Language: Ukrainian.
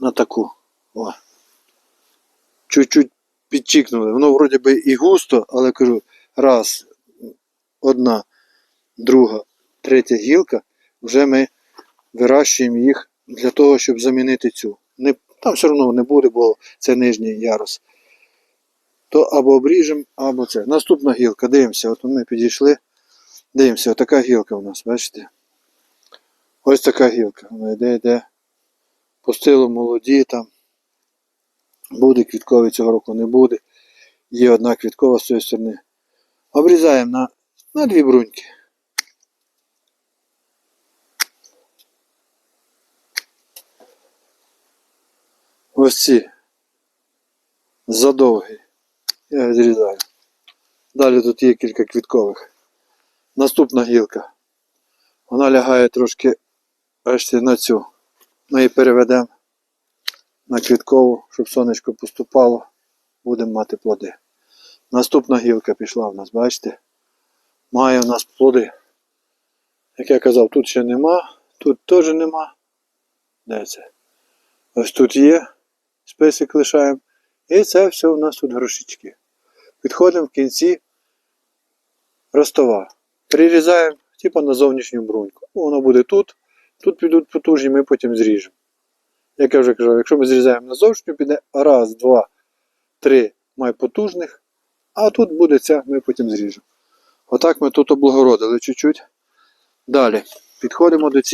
на таку. О. Чуть-чуть підчікнули. Воно вроді би і густо, але кажу, раз, одна, друга, третя гілка, вже ми вирощуємо їх для того, щоб замінити цю. Не, там все одно не буде, бо це нижній ярус. То або обріжемо, або це. Наступна гілка, дивимося, от ми підійшли. Дивимося, отака гілка у нас, бачите? Ось така гілка. Вона йде, йде. Пустило молоді там. Буде квітковий цього року, не буде. Є одна квіткова з цієї сторони. Обрізаємо на, на дві бруньки. Ось ці задовгі. Я відрізаю. Далі тут є кілька квіткових. Наступна гілка. Вона лягає трошки бачите, на цю. Ми її переведемо на квіткову, щоб сонечко поступало. Будемо мати плоди. Наступна гілка пішла в нас, бачите? Має у нас плоди. Як я казав, тут ще нема, тут теж нема. Де це? Ось тут є. Список лишаємо. І це все у нас тут грошички. Підходимо в кінці ростова. Прирізаємо типу на зовнішню бруньку. Воно буде тут. Тут підуть потужні, ми потім зріжемо. Як я вже кажу, якщо ми зрізаємо на зовшню, піде раз, два, три май потужних, а тут буде ця, ми потім зріжемо. Отак ми тут облагородили чуть-чуть. Далі підходимо до цієї.